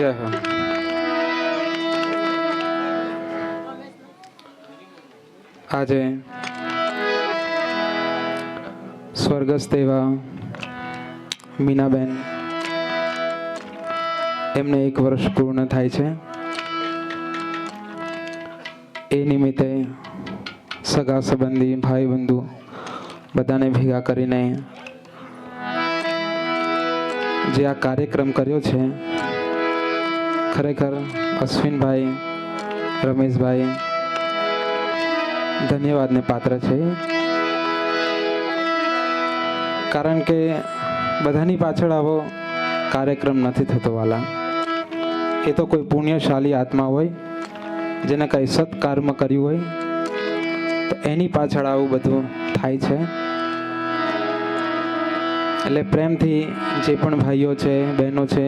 જય આજે સ્વર્ગસ્થ એવા મીનાબેન એમને એક વર્ષ પૂર્ણ થાય છે. એ નિમિત્તે સગા સંબંધી, ભાઈ બંધુ બધાને ભેગા કરીને જે આ કાર્યક્રમ કર્યો છે ખરેખર અશ્વિનભાઈ, રમેશભાઈ, ધન્યવાદને પાત્ર છે. કારણ કે બધાની પાછળ આવો કાર્યક્રમ નથી થતો વાલા. એ તો કોઈ પુણ્યશાળી આત્મા હોય, જેને કંઈ સત્કર્મ કર્યું હોય, તો એની પાછળ આવું બધું થાય છે. એટલે પ્રેમથી જે પણ ભાઈઓ છે, બહેનો છે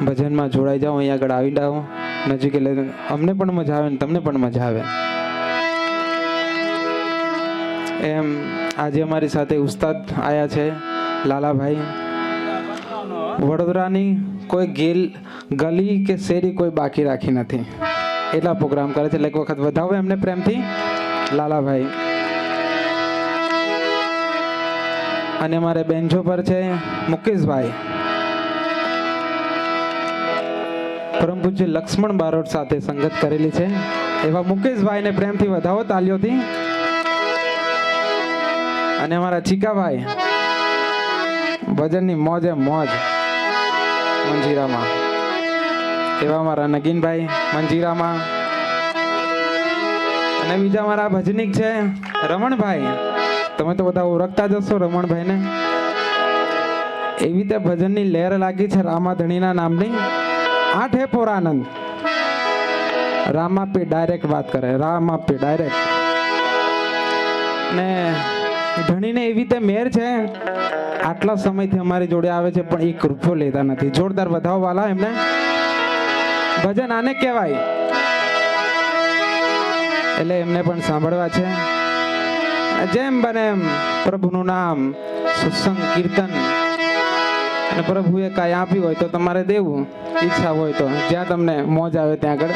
ભજનમાં જોડાઈ જાઓ, અહીંયા આગળ આવી. જાઓ નજીક એટલે અમને પણ મજા આવે ને તમને પણ મજા આવે. એમ આજે અમારી સાથે ઉસ્તાદ આવ્યા છે, લાલાભાઈ. વડોદરાની કોઈ ગેલ, ગલી કે શેરી કોઈ બાકી રાખી નથી. એટલા પ્રોગ્રામ કરે છે, એટલે એક વખત વધાવો એમને પ્રેમથી. લાલાભાઈ. અને અમારે બેન્ચો પર છે, મુકેશભાઈ. પરમ પૂજ્ય લક્ષ્મણ બારોટ સાથે સંગત કરેલી છે. એવા મુકેશભાઈને પ્રેમથી વધાવો તાલીઓથી. અને અમારા ચીકાભાઈ, ભજનની મોજે મોજ મંજીરામાં. એવા અમારા નગીનભાઈ મંજીરામાં. અને બીજા મારા ભજનિક છે, રમણભાઈ. તમે તો બધા ઓળખતા જ હશો રમણભાઈને. એવી રીતે ભજનની લહેર લાગી છે રામાધણીના નામની. આઠ પોરાનંદ. રામા પે ડાયરેક્ટ વાત કરે. રામા પે ડાયરેક્ટ ને ધણીને એવી રીતે મેર છે. આટલા સમયથી અમારી જોડે આવે છે, પણ એક રૂપિયો લેતા નથી. જોરદાર વધાવ વાલા એમને. ભજન આને કહેવાય. એટલે એમને પણ સાંભળવા છે. જેમ બને એમ. પ્રભુનું નામ સત્સંગ કીર્તન. અને પ્રભુએ કાંઈ આપ્યું હોય તો તમારે દેવું. ઈચ્છા હોય તો. જ્યાં તમને મોજ આવે ત્યાં આગળ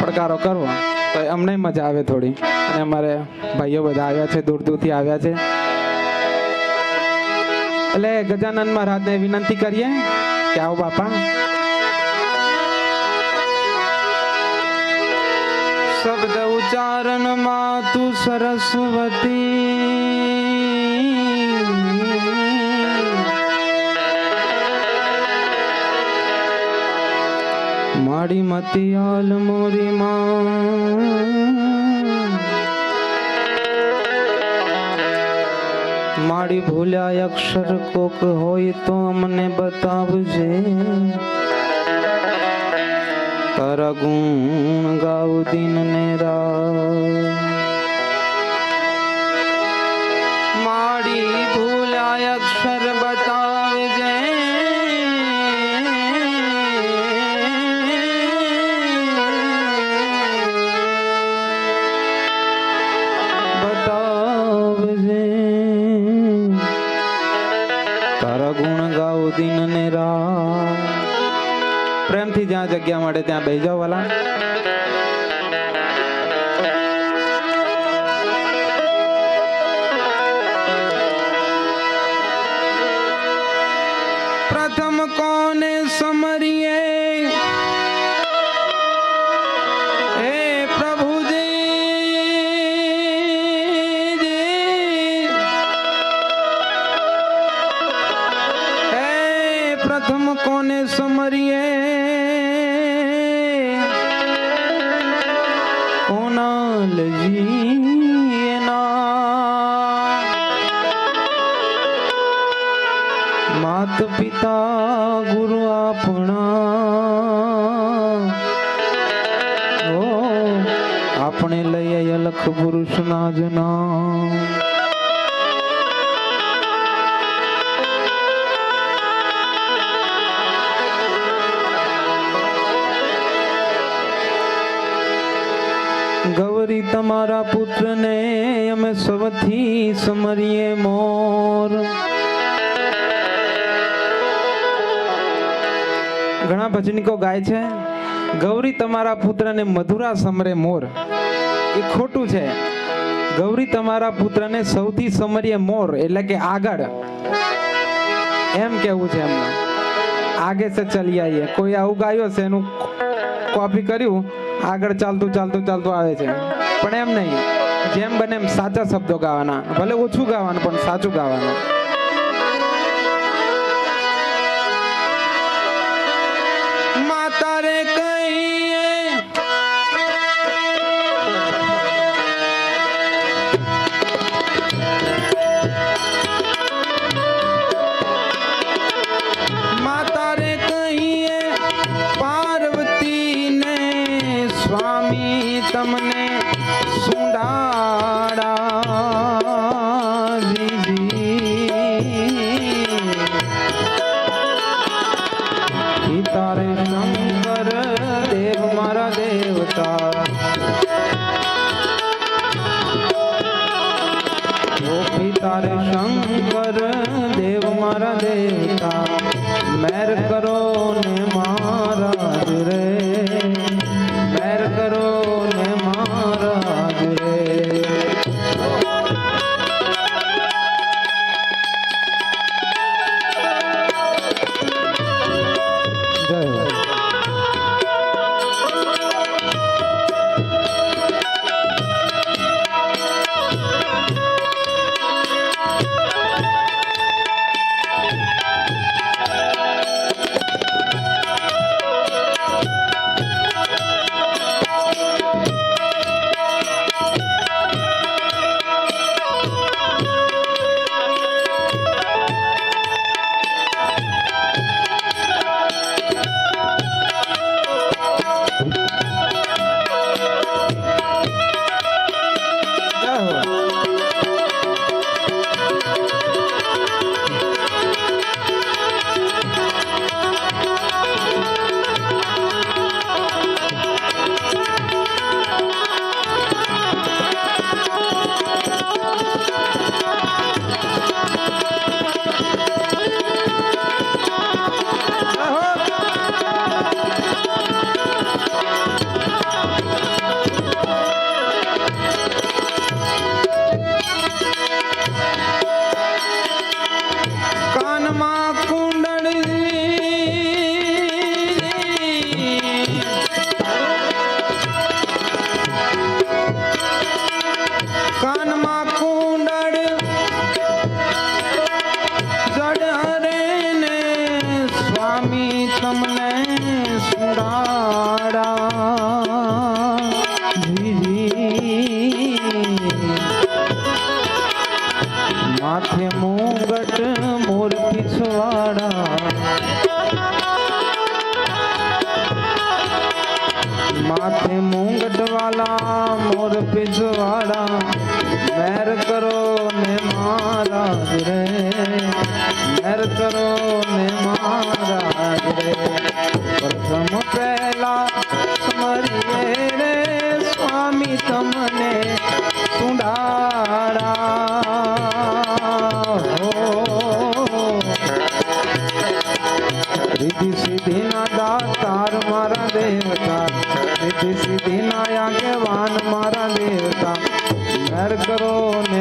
પડકારો કરવો, તો અમને મજા આવે થોડી. અને અમારે ભાઈઓ બધા આવ્યા છે, દૂર દૂરથી આવ્યા છે. એટલે ગજાનંદ મહારાજને વિનંતી કરીએ કે આવો બાપા. શબ્દ ઉચ્ચારણમાં તું સરસ્વતી માડી મતિયાલ મોરી માં માડી ભૂલ્યા અક્ષર કોક હોય તો અમને બતાવજે. તારા ગુણ ગાવ દિન ને રાત. પ્રથમ કોને સમરીએ માત પિતા ગુરુ આપણા. ઓ, આપણે લઈએ અલખ પુરુષના જના ગૌરી તમારા પુત્રને અમે સૌથી સમરીએ મોર ઘણા ભજનિકો ગાય છે. ગૌરી તમારા પુત્રને મધુરા સમરે મોર. એ ખોટું છે. ગૌરી તમારા પુત્રને સૌથી સમરીય મોર, એટલે કે આગળ. એમ કેવું છે એમને. આગે સે ચલી આવીએ કોઈ આવું ગાયું છે એનું કોપી કર્યું, આગળ ચાલતું ચાલતું ચાલતું આવે છે. પણ એમ નહીં. જેમ બને એમ સાચા શબ્દો ગાવાના. ભલે ઓછું ગાવાનું, પણ સાચું ગાવાનું. માતા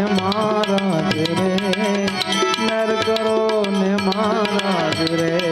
મહારાજ રે નર કરો ને મારા રે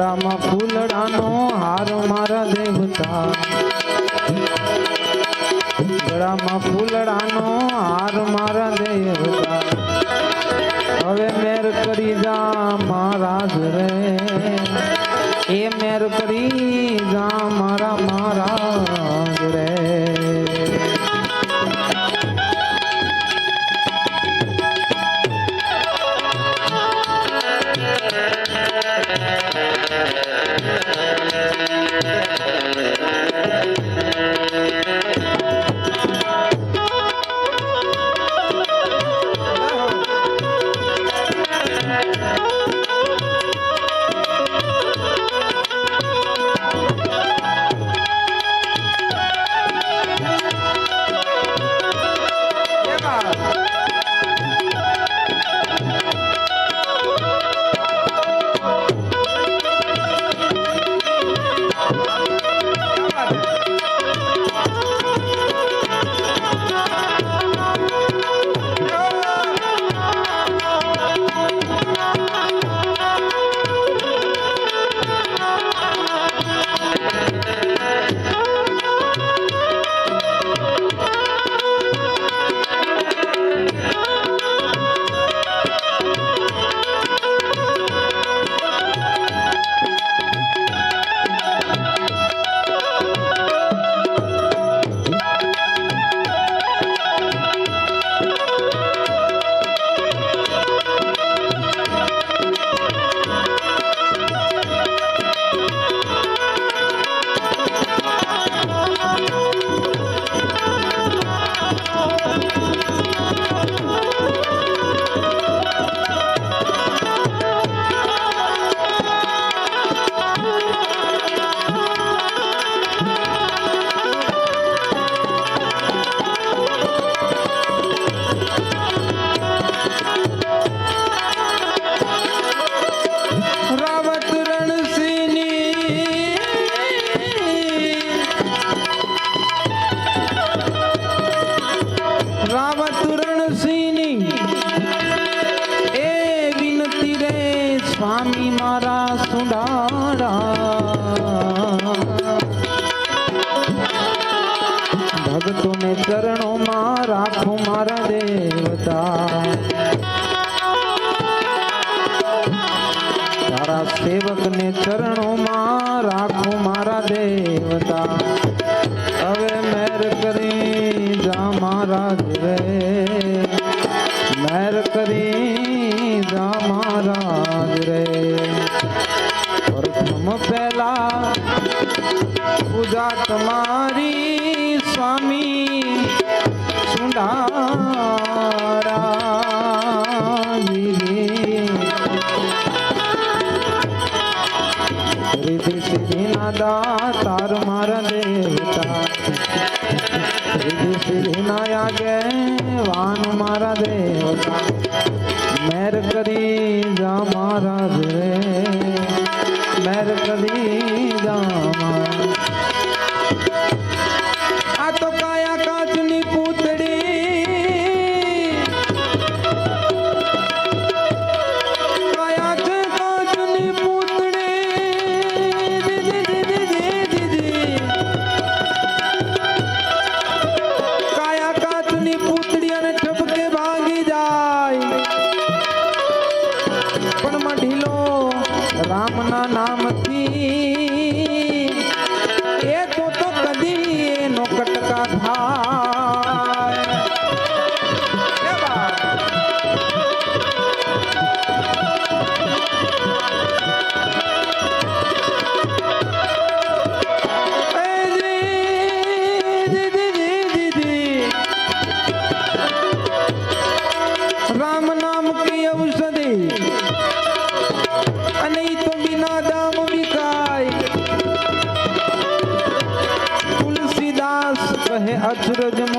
ગળામાં ફૂલડાનો હાર મારા દેવતા. ગળામાં ફૂલડાનો હાર મારા દેવતા. હવે મેર કરી જા મહારાજ રે. એ મેર કરી જા મારા મહારાજ મારા સુડાડા ભક્તોને ચરણોમાં રાખો મારા દેવતા. તારા સેવકને ચરણોમાં રાખો મારા દેવતા. હવે મેર કરી જા મારા રે મેર કરી જા મહારાજ રે પ્રથમ પહેલા. પૂજા તમારી સ્વામી સુંડારા તાર મારા દેવતા. સિદ્ધિના આગે વાન મારા દેવતા. મેર કરી જા મારા રે রোজ